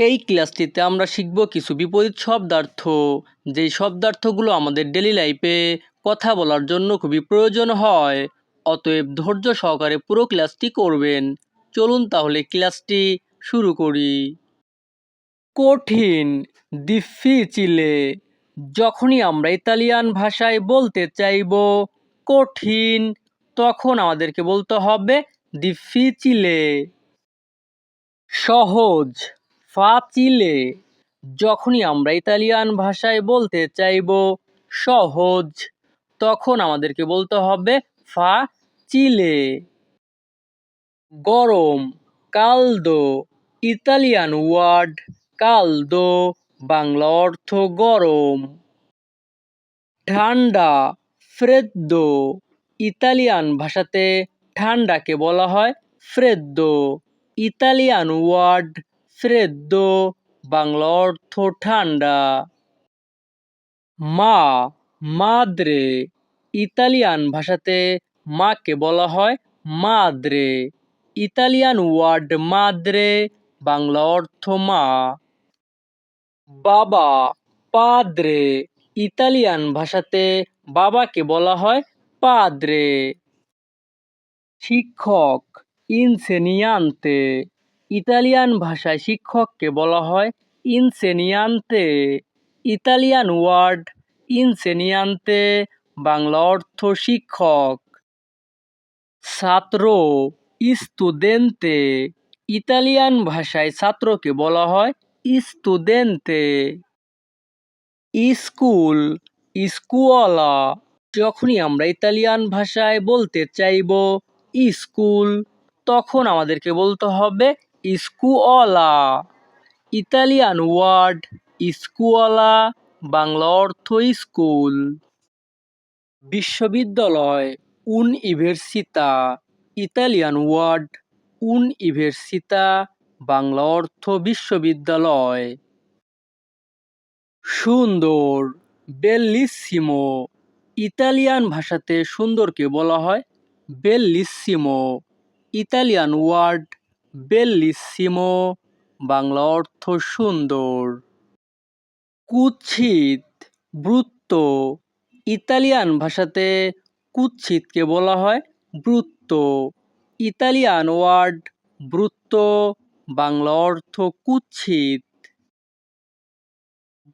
এই ক্লাসটিতে আমরা শিখব কিছু বিপরীত শব্দার্থ। যেই শব্দার্থগুলো আমাদের ডেলি লাইফে কথা বলার জন্য খুবই প্রয়োজন হয়। অতএব ধৈর্য সহকারে পুরো ক্লাসটি করবেন। চলুন তাহলে ক্লাসটি শুরু করি। কঠিন ডিফিচিলে যখনই আমরা ইতালিয়ান ভাষায় বলতে চাইব, কঠিন, তখন আমাদেরকে বলতে হবে ডিফিচিলে সহজ। ফাচিলে যখনই আমরা ইতালিয়ান ভাষায় বলতে চাইব সহজ, তখন আমাদেরকে বলতে হবে ফা চিলে। গরম, কালদো, ইতালিয়ান ওয়ার্ড, কালদো, বাংলা অর্থ গরম। ঠান্ডা, ফ্রেদ্দো, ইতালিয়ান ভাষাতে ঠান্ডাকে বলা হয় ফ্রেদ্দো, ইতালিয়ান ওয়ার্ড ফ্রেদ্দো বাংলা অর্থ ঠান্ডা। মা, মাদ্রে, ইতালিয়ান ভাষাতে মাকে বলা হয় মাদ্রে। ইতালিয়ান ওয়ার্ড মাদ্রে, বাংলা অর্থ মা। বাবা, পাদ্রে, ইতালিয়ান ভাষাতে বাবাকে বলা হয় পাদ্রে। শিক্ষক, ইনসেনিয়ান্তে। ইতালিয়ান ভাষায় শিক্ষককে বলা হয় ইনসেনিয়ান্তে। ইতালিয়ান ওয়ার্ড ইনসেনিয়ান্তে, বাংলা অর্থ শিক্ষক। ছাত্র ইস্তুদেন্তে। ইতালিয়ান ভাষায় ছাত্রকে বলা হয় ইস্তুদেন্তে। স্কুল স্কুয়ালা যখনই আমরা ইতালিয়ান ভাষায় বলতে চাইব স্কুল তখন আমাদেরকে বলতে হবে স্কুঅলা ইতালিয়ান ওয়ার্ড স্কুঅলা বাংলা অর্থ স্কুল বিশ্ববিদ্যালয় উন ইভেরসিতা ইতালিয়ান ওয়ার্ড উন ইভেরসিতা বাংলা অর্থ বিশ্ববিদ্যালয় সুন্দর বেল্লিসিমো ইতালিয়ান ভাষাতে সুন্দরকে বলা হয় বেল্লিসিমো ইতালিয়ান ওয়ার্ড বেল্লিসিমো, বাংলা অর্থ সুন্দর। কুৎসিত বৃত্ত ইতালিয়ান ভাষাতে কুৎসিতকে বলা হয় বৃত্ত ইতালিয়ান ওয়ার্ড বৃত্ত বাংলা অর্থ কুৎসিত।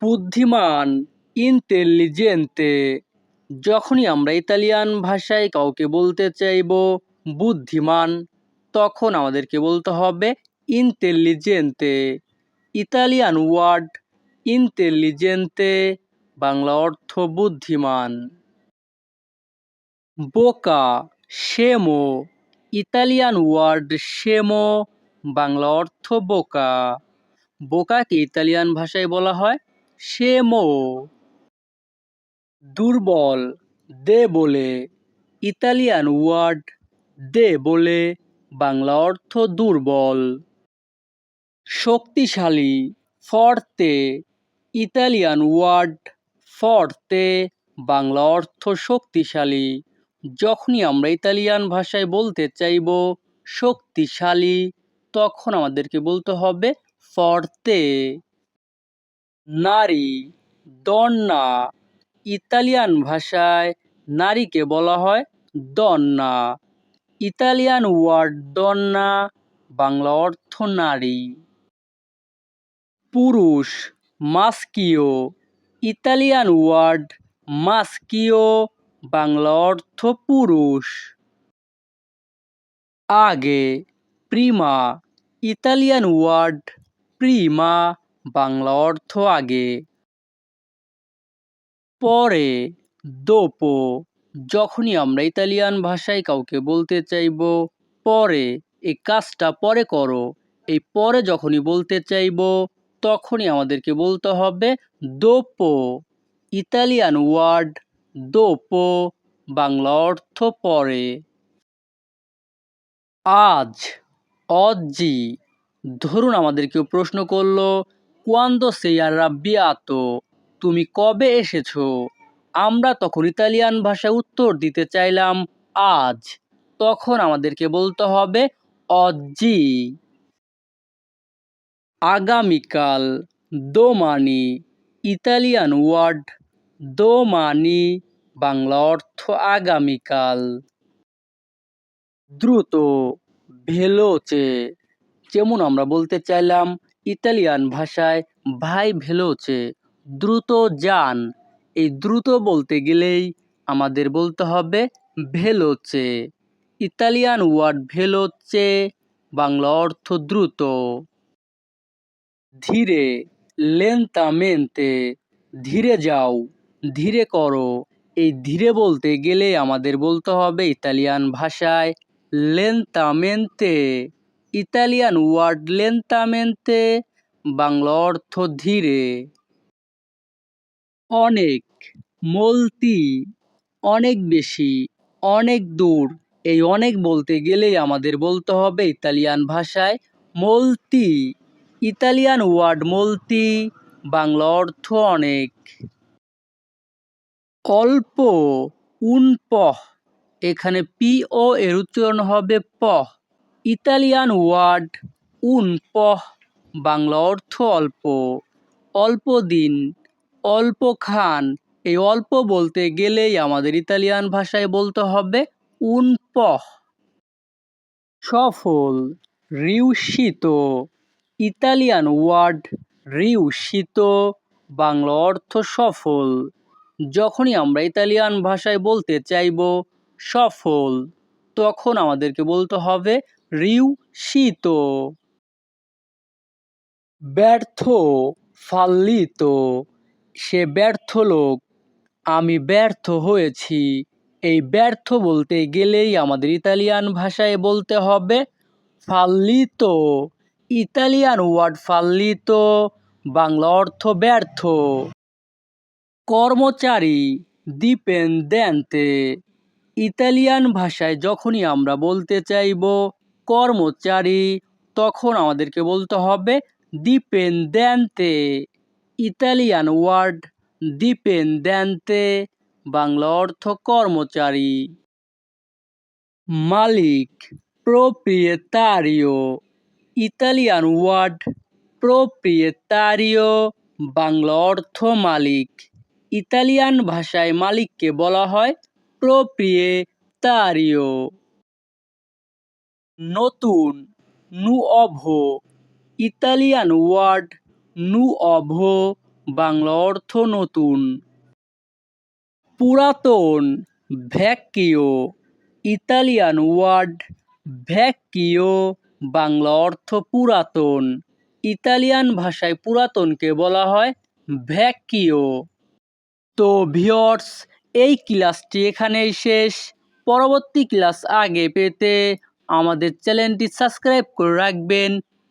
বুদ্ধিমান ইন্টেলিজেন্তে যখনই আমরা ইতালিয়ান ভাষায় কাউকে বলতে চাইব, বুদ্ধিমান তখন আমাদেরকে বলতে হবে ইন্টেলিজেন্তে ইতালিয়ান ওয়ার্ড ইন্টেলিজেন্তে বাংলা অর্থ বুদ্ধিমান। বোকা সেমো ইতালিয়ান ওয়ার্ড সেমো বাংলা অর্থ বোকা। বোকাকে ইতালিয়ান ভাষায় বলা হয় সেমো দুর্বল দে বলে ইতালিয়ান ওয়ার্ড দে বলে বাংলা অর্থ দুর্বল। শক্তিশালী, ফর্তে, ইতালিয়ান ওয়ার্ড, ফর্তে, বাংলা অর্থ শক্তিশালী। যখনই আমরা ইতালিয়ান ভাষায় বলতে চাইব, শক্তিশালী, তখন আমাদেরকে বলতে হবে ফর্তে। নারী, দন্না, ইতালিয়ান ভাষায় নারীকে বলা হয় দন্না। ইতালিয়ান ওয়ার্ড দন্না বাংলা অর্থ নারী। পুরুষ, মাস্কিও। ইতালিয়ান ওয়ার্ড, মাস্কিও, বাংলা অর্থ পুরুষ। আগে, প্রিমা। ইতালিয়ান ওয়ার্ড, প্রিমা, বাংলা অর্থ আগে। পরে, দোপো। যখনই আমরা ইতালিয়ান ভাষায় কাউকে বলতে চাইব, পরে, এই কাজটা পরে করো। এই পরে যখনই বলতে চাইব, তখনই আমাদেরকে বলতে হবে, দোপো। ইতালিয়ান ওয়ার্ড, দোপো। বাংলা অর্থ, পরে। আজ অজি ধরুন আমাদের কেউ প্রশ্ন করল, কোয়ান্দো সেই আরাবিয়াতো তুমি কবে এসেছ? আমরা তখন ইতালিয়ান ভাষায় উত্তর দিতে চাইলাম, আজ। তখন আমাদেরকে বলতে হবে অজি আগামীকাল, দোমানি। ইতালিয়ান ওয়ার্ড, দোমানি। বাংলা অর্থ আগামীকাল। দ্রুত, ভেলোচে। যেমন আমরা বলতে চাইলাম, ইতালিয়ান ভাষায়, ভাই ভেলোচে। দ্রুত, যান। এই দ্রুত বলতে গেলেই আমাদের বলতে হবে ভেলোচে। ইতালিয়ান ওয়ার্ড ভেলোচে, বাংলা অর্থ দ্রুত। ধীরে, লেন্তামেন্তে, ধীরে যাও, ধীরে করো। এই ধীরে বলতে গেলে আমাদের বলতে হবে ইতালিয়ান ভাষায় লেন্তামেন্তে। ইতালিয়ান ওয়ার্ড লেন্তামেন্তে, বাংলা অর্থ ধীরে। অনেক, মলতি, অনেক বেশি, অনেক দূর। এই অনেক বলতে গেলেই আমাদের বলতে হবে ইতালিয়ান ভাষায় মলতি। ইতালিয়ান ওয়ার্ড মলতি, বাংলা অর্থ অনেক। অল্প উনপহ, এখানে পি ও এর উচ্চারণ হবে পহ। ইতালিয়ান ওয়ার্ড উনপহ, বাংলা অর্থ অল্প। অল্প দিন অল্প খান। এই অল্প বলতে গেলেই আমাদের ইতালিয়ান ভাষায় বলতে হবে উনপহ সফল রিউসিত ইতালিয়ান ওয়ার্ড রিউসিত বাংলা অর্থ সফল। যখনই আমরা ইতালিয়ান ভাষায় বলতে চাইব সফল, তখন আমাদেরকে বলতে হবে রিউসিত ব্যর্থ, ফাল্লিত সে ব্যর্থ লোক। আমি ব্যর্থ হয়েছি। এই ব্যর্থ বলতে গেলেই আমাদের ইতালিয়ান ভাষায় বলতে হবে ফাল্লিত ইতালিয়ান ওয়ার্ড ফাল্লিত বাংলা অর্থ ব্যর্থ। কর্মচারী দিপেন্দেন্তে ইতালিয়ান ভাষায় যখনই আমরা বলতে চাইব কর্মচারী তখন আমাদেরকে বলতে হবে দিপেন্দেন্তে ইতালিয়ান ওয়ার্ড দিপেন্দেন্তে বাংলা অর্থ কর্মচারী মালিক, প্রোপ্রিয়েতারিও। ইতালিয়ান ওয়ার্ড প্রোপ্রিয়েতারিও বাংলা অর্থ মালিক ইতালিয়ান ভাষায় মালিককে বলা হয় প্রোপ্রিয়েতারিও নতুন নুঅভো ইতালিয়ান ওয়ার্ড নুঅভো বাংলা অর্থ নতুন। পুরাতন ভ্যাকিও ইতালিয়ান ওয়ার্ড ভ্যাকিও বাংলা অর্থ পুরাতন। ইতালিয়ান ভাষায় পুরাতনকে বলা হয় ভ্যাকিও তো ভিওর্স, এই ক্লাসটি এখানেই শেষ। পরবর্তী ক্লাস আগে পেতে আমাদের চ্যানেলটি সাবস্ক্রাইব করে রাখবেন।